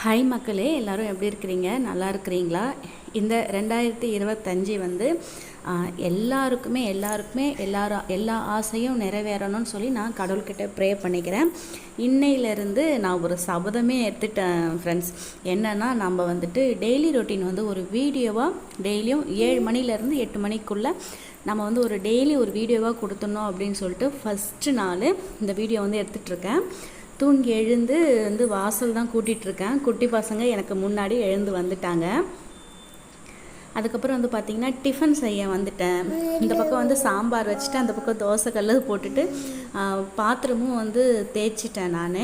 Hi மக்களே எல்லோரும் எப்படி இருக்கிறீங்க? நல்லா இருக்கிறீங்களா? இந்த ரெண்டாயிரத்தி இருபத்தஞ்சி வந்து எல்லாருக்குமே எல்லாருக்குமே எல்லாரும் எல்லா ஆசையும் நிறைவேறணும்னு சொல்லி நான் கடவுள்கிட்ட ப்ரே பண்ணிக்கிறேன். இன்னையிலேருந்து நான் ஒரு சபதமே எடுத்துட்டேன் ஃப்ரெண்ட்ஸ் என்னன்னா நம்ம வந்துட்டு டெய்லி ரொட்டீன் வந்து ஒரு வீடியோவாக டெய்லியும் ஏழு மணிலேருந்து எட்டு மணிக்குள்ளே நம்ம வந்து ஒரு டெய்லி ஒரு வீடியோவாக கொடுத்துடணும் அப்படின்னு சொல்லிட்டு ஃபஸ்ட்டு நாள் இந்த வீடியோ வந்து எடுத்துகிட்டு இருக்கேன். தூங்கி எழுந்து வந்து வாசல் தான் கூட்டிகிட்டு இருக்கேன் குட்டி பசங்க எனக்கு முன்னாடி எழுந்து வந்துட்டாங்க. அதுக்கப்புறம் வந்து பார்த்திங்கன்னா டிஃபன் செய்ய வந்துட்டேன். இந்த பக்கம் வந்து சாம்பார் வச்சுட்டு அந்த பக்கம் தோசை கல்லு போட்டுட்டு பாத்திரமும் வந்து தேய்ச்சிட்டேன் நான்.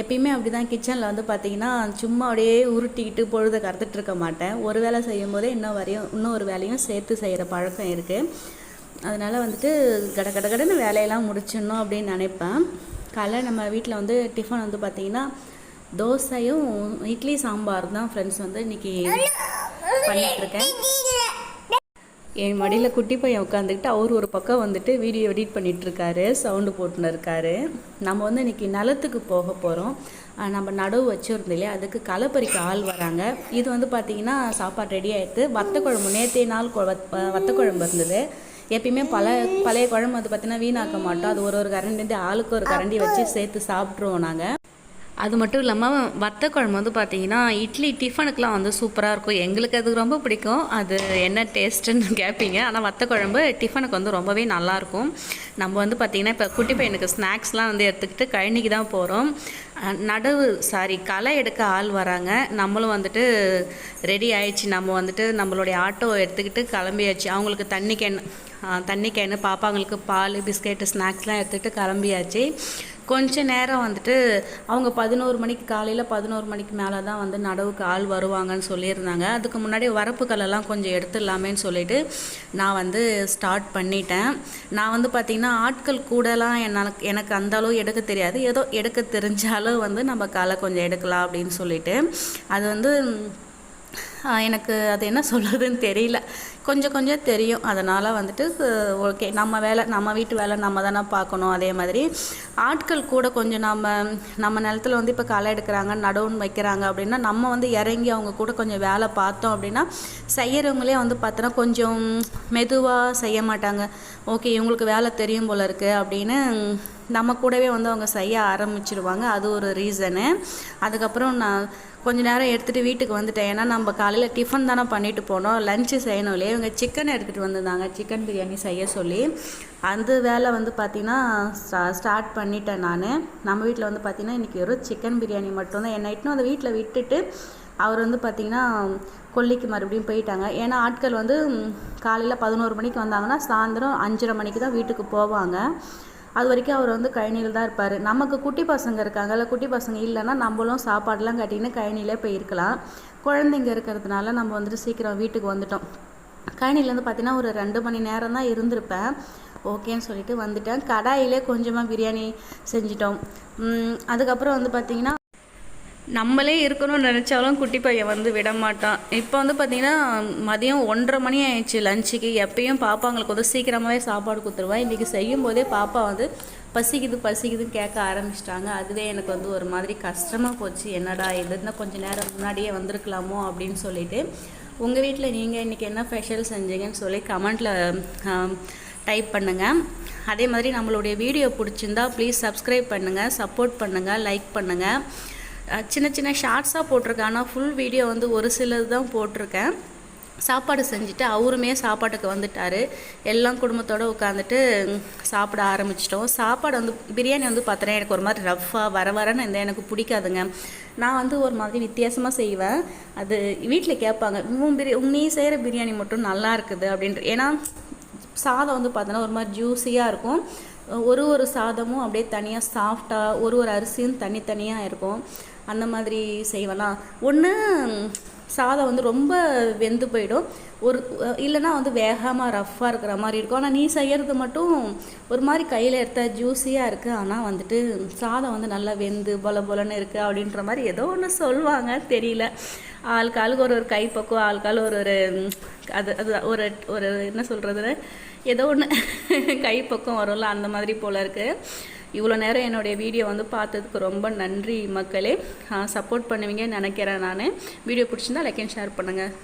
எப்பயுமே அப்படி தான் கிச்சனில் வந்து பார்த்திங்கன்னா சும்மா அப்படியே உருட்டிக்கிட்டு பொழுதை கறந்துட்டு இருக்க மாட்டேன். ஒரு வேலை செய்யும் போதே இன்னும் வரையும் இன்னும் ஒரு வேலையும் சேர்த்து செய்கிற பழக்கம் இருக்குது அதனால் வந்துட்டு கட கட கடன்னு வேலையெல்லாம் முடிச்சிடணும் அப்படின்னு நினைப்பேன். காலைல நம்ம வீட்டில் வந்து டிஃபன் வந்து பார்த்திங்கன்னா தோசையும் இட்லி சாம்பார் தான் ஃப்ரெண்ட்ஸ் வந்து இன்னைக்கு பண்ணிகிட்ருக்கேன் என் மடியில் குட்டி பையன் உட்காந்துக்கிட்டு அவர் ஒரு பக்கம் வந்துட்டு வீடியோ எடிட் பண்ணிகிட்ருக்காரு சவுண்டு போட்டுன்னு இருக்காரு நம்ம வந்து இன்னைக்கு நிலத்துக்கு போக போகிறோம் நம்ம நடவு வச்சுருந்தோம் இல்லையா? அதுக்கு களை பறிக்க ஆள் வராங்க. இது வந்து பார்த்திங்கன்னா சாப்பாடு ரெடி ஆகிடுது வத்த குழம்பு நேற்றைய நாள் கொ- வத்- வத்த குழம்பு இருந்தது. எப்பயுமே பல பழைய குழம்பு வந்து பார்த்திங்கன்னா வீணாக்க மாட்டோம். அது ஒரு ஒரு கரண்டி ஆளுக்கு ஒரு கரண்டி வச்சு சேர்த்து சாப்பிட்ருவோம் நாங்கள் அது மட்டும் இல்லாமல் வத்த குழம்பு வந்து பார்த்தீங்கன்னா இட்லி டிஃபனுக்குலாம் வந்து சூப்பராக இருக்கும். எங்களுக்கு அது ரொம்ப பிடிக்கும். அது என்ன டேஸ்ட்டுன்னு கேட்பீங்க ஆனால் வத்த குழம்பு டிஃபனுக்கு வந்து ரொம்பவே நல்லாயிருக்கும் நம்ம வந்து பார்த்திங்கன்னா இப்போ குட்டி பையனுக்கு ஸ்நாக்ஸ்லாம் வந்து எடுத்துக்கிட்டு கழனிக்கு தான் போகிறோம் நடவு சாரி களை எடுக்க ஆள் வராங்க. நம்மளும் வந்துட்டு ரெடி ஆயிடுச்சு. நம்ம வந்துட்டு நம்மளுடைய ஆட்டோ எடுத்துக்கிட்டு கிளம்பியாச்சு. அவங்களுக்கு தண்ணி கேன் தண்ணி கேனு பாப்பாங்களுக்கு பால் பிஸ்கெட்டு ஸ்நாக்ஸ்லாம் எடுத்துகிட்டு கிளம்பியாச்சு. கொஞ்ச நேரம் வந்துட்டு அவங்க பதினோரு மணிக்கு காலையில் பதினோரு மணிக்கு மேலே தான் வந்து நடவுக்கு ஆள் வருவாங்கன்னு சொல்லியிருந்தாங்க. அதுக்கு முன்னாடி வரப்புகளெல்லாம் கொஞ்சம் எடுத்துடலாமேன்னு சொல்லிட்டு நான் வந்து ஸ்டார்ட் பண்ணிட்டேன். நான் வந்து பார்த்திங்கன்னா ஆட்கள் கூடலாம் எனக்கு எனக்கு அந்த அளவு எடுக்க தெரியாது. ஏதோ எடுக்க தெரிஞ்சாலும் வந்து நம்ம களை கொஞ்சம் எடுக்கலாம் அப்படின்னு சொல்லிட்டு. அது வந்து எனக்கு அது என்ன சொல்கிறதுன்னு தெரியல. கொஞ்சம் கொஞ்சம் தெரியும். அதனால் வந்துட்டு ஓகே நம்ம வேலை நம்ம வீட்டு வேலை நம்ம தானே பார்க்கணும். அதே மாதிரி ஆட்கள் கூட கொஞ்சம் நம்ம நம்ம நிலத்துல வந்து இப்போ களை எடுக்கிறாங்க நடவுன்னு வைக்கிறாங்க அப்படின்னா நம்ம வந்து இறங்கி அவங்க கூட கொஞ்சம் வேலை பார்த்தோம் அப்படின்னா செய்கிறவங்களே வந்து பார்த்தோன்னா கொஞ்சம் மெதுவாக செய்ய மாட்டாங்க. ஓகே இவங்களுக்கு வேலை தெரியும் போல இருக்குது அப்படின்னு நம்ம கூடவே வந்து அவங்க செய்ய ஆரம்பிச்சிருவாங்க. அது ஒரு ரீசனு. அதுக்கப்புறம் நான் கொஞ்ச நேரம் எடுத்துகிட்டு வீட்டுக்கு வந்துட்டேன். ஏன்னா நம்ம காலையில் டிஃபன் தானே பண்ணிட்டு போனோம். லஞ்சு செய்யணும் இல்லையா? இவங்க சிக்கன் எடுத்துகிட்டு வந்திருந்தாங்க. சிக்கன் பிரியாணி செய்ய சொல்லி. அந்த வேலை வந்து பார்த்திங்கன்னா ஸ்டார்ட் பண்ணிட்டேன் நான். நம்ம வீட்டில் வந்து பார்த்திங்கன்னா இன்றைக்கி வெறும் சிக்கன் பிரியாணி மட்டும்தான் என்னை இட்டுன்னு அதை வீட்டில் விட்டுட்டு அவர் வந்து பார்த்திங்கன்னா கொல்லிக்கு மறுபடியும் போயிட்டாங்க. ஏன்னா ஆட்கள் வந்து காலையில் பதினோரு மணிக்கு வந்தாங்கன்னா சாயந்தரம் அஞ்சரை மணிக்கு தான் வீட்டுக்கு போவாங்க. அது வரைக்கும் அவர் வந்து கழனியில் தான் இருப்பார். நமக்கு குட்டி பசங்க இருக்காங்கல்ல குட்டி பசங்க இல்லைன்னா நம்மளும் சாப்பாடெலாம் கட்டின்னு கழனியிலே போயிருக்கலாம். குழந்தைங்க இருக்கிறதுனால நம்ம வந்துட்டு சீக்கிரம் வீட்டுக்கு வந்துட்டோம். கழனிலேருந்து பார்த்தீங்கன்னா ஒரு ரெண்டு மணி நேரம் தான் இருந்திருப்பேன். ஓகேன்னு சொல்லிட்டு வந்துட்டேன். கடாயிலே கொஞ்சமாக பிரியாணி செஞ்சிட்டோம். அதுக்கப்புறம் வந்து பார்த்திங்கன்னா நம்மளே இருக்கணும்னு நினச்சாலும் குட்டி பையன் வந்து விட மாட்டான். இப்போ வந்து பார்த்திங்கன்னா மதியம் ஒன்றரை மணி ஆயிடுச்சு லஞ்சுக்கு எப்பயும் பாப்பாங்களுக்கு வந்து சீக்கிரமாகவே சாப்பாடு கொடுத்துருவேன். இன்றைக்கி செய்யும் போதே பாப்பா வந்து பசிக்குது பசிக்குதுன்னு கேட்க ஆரம்பிச்சிட்டாங்க. அதுவே எனக்கு வந்து ஒரு மாதிரி கஷ்டமாக போச்சு. என்னடா இதுன்னா கொஞ்சம் நேரம் முன்னாடியே வந்திருக்கலாமோ அப்படின்னு சொல்லிட்டு உங்கள் வீட்டில் நீங்கள் இன்றைக்கி என்ன ஸ்பெஷல் செஞ்சீங்கன்னு சொல்லி கமெண்ட்டில் டைப் பண்ணுங்கள் அதே மாதிரி நம்மளுடைய வீடியோ பிடிச்சிருந்தா ப்ளீஸ் சப்ஸ்கிரைப் பண்ணுங்கள் சப்போர்ட் பண்ணுங்கள் லைக் பண்ணுங்கள் சின்ன சின்ன ஷார்ட்ஸாக போட்டிருக்கேன். ஆனால் ஃபுல் வீடியோ வந்து ஒரு சிலது தான் போட்டிருக்கேன். சாப்பாடு செஞ்சுட்டு அவருமே சாப்பாட்டுக்கு வந்துட்டார். எல்லாம் குடும்பத்தோடு உட்காந்துட்டு சாப்பிட ஆரம்பிச்சிட்டோம். சாப்பாடு வந்து பிரியாணி வந்து பார்த்தோன்னா எனக்கு ஒரு மாதிரி ரஃப்பாக வர வரன்னு இந்த எனக்கு பிடிக்காதுங்க. நான் வந்து ஒரு மாதிரி வித்தியாசமாக செய்வேன். அது வீட்டில் கேட்பாங்க உன் பிரி நீ செய்கிற பிரியாணி மட்டும் நல்லா இருக்குது அப்படின்ட்டு ஏன்னா சாதம் வந்து பார்த்தோன்னா ஒரு மாதிரி ஜூஸியாக இருக்கும். ஒரு ஒரு சாதமும் அப்படியே தனியாக சாஃப்டாக ஒரு ஒரு அரிசியும் தனித்தனியாக இருக்கும். அந்த மாதிரி செய்வேனா ஒன்று சாதம் வந்து ரொம்ப வெந்து போயிடும். ஒரு இல்லைன்னா வந்து வேகமாக ரஃப்பாக இருக்கிற மாதிரி இருக்கும். ஆனால் நீ செய்கிறது மட்டும் ஒரு மாதிரி கையில் எடுத்த ஜூஸியாக இருக்குது ஆனால் வந்துட்டு சாதம் வந்து நல்லா வெந்து பொல பொலன்னு இருக்குது அப்படின்ற மாதிரி ஏதோ ஒன்று சொல்லுவாங்க. தெரியல. ஆளுக்கு ஆளுக்கு ஒரு ஒரு கைப்பக்குவம் ஆளுக்கு ஆள் ஒரு ஒரு அது அது ஒரு ஒரு என்ன சொல்கிறதுன்னு ஏதோ ஒன்று கைப்பக்கம் வரும்ல அந்த மாதிரி போல் இருக்குது இவ்வளோ நேரம் என்னுடைய வீடியோ வந்து பார்த்ததுக்கு ரொம்ப நன்றி மக்களே. சப்போர்ட் பண்ணுவீங்கன்னு நினைக்கிறேன் நான். வீடியோ பிடிச்சிருந்தா லைக் அண்ட் ஷேர் பண்ணுங்கள்